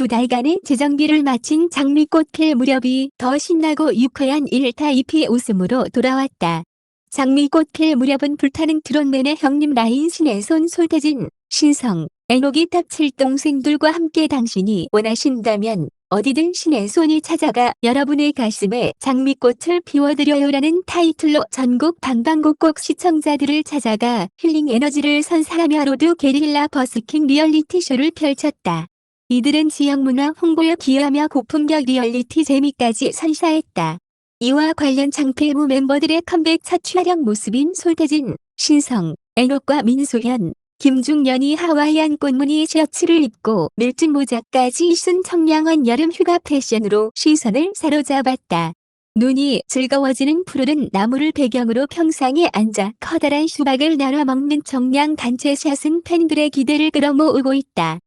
두 달간의 재정비를 마친 장미꽃 필 무렵이 더 신나고 유쾌한 1타 2피 웃음으로 돌아왔다. 장미꽃 필 무렵은 불타는 드론맨의 형님 라인 신혜손 솔태진, 신성, 애녹이 탑 7동생들과 함께 당신이 원하신다면 어디든 신의 손이 찾아가 여러분의 가슴에 장미꽃을 피워드려요라는 타이틀로 전국 방방곡곡 시청자들을 찾아가 힐링 에너지를 선사하며 로드 게릴라 버스킹 리얼리티 쇼를 펼쳤다. 이들은 지역 문화 홍보에 기여하며 고품격 리얼리티 재미까지 선사했다. 이와 관련 장필무 멤버들의 컴백 첫 촬영 모습인 솔태진, 신성, 애녹과 민소현, 김중년이 하와이안 꽃무늬 셔츠를 입고 밀짚 모자까지 쓴 청량한 여름 휴가 패션으로 시선을 사로잡았다. 눈이 즐거워지는 푸르른 나무를 배경으로 평상에 앉아 커다란 수박을 나눠 먹는 청량 단체 샷은 팬들의 기대를 끌어모으고 있다.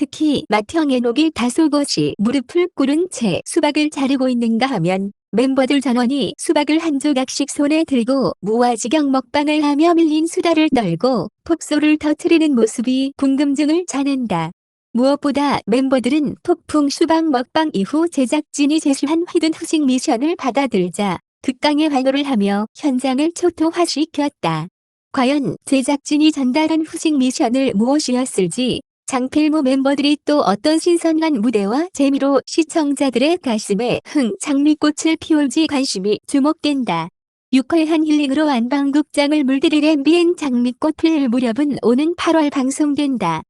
특히 맏형 애녹이 다소곳이 무릎을 꿇은 채 수박을 자르고 있는가 하면 멤버들 전원이 수박을 한 조각씩 손에 들고 무아지경 먹방을 하며 밀린 수다를 떨고 폭소를 터트리는 모습이 궁금증을 자낸다. 무엇보다 멤버들은 폭풍 수박 먹방 이후 제작진이 제시한 히든 후식 미션을 받아들자 극강의 환호를 하며 현장을 초토화시켰다. 과연 제작진이 전달한 후식 미션을 무엇이었을지 장필무 멤버들이 또 어떤 신선한 무대와 재미로 시청자들의 가슴에 흥 장미꽃을 피울지 관심이 주목된다. 유쾌한 힐링으로 안방극장을 물들일 MBN 장미꽃 필 무렵은 오는 8월 방송된다.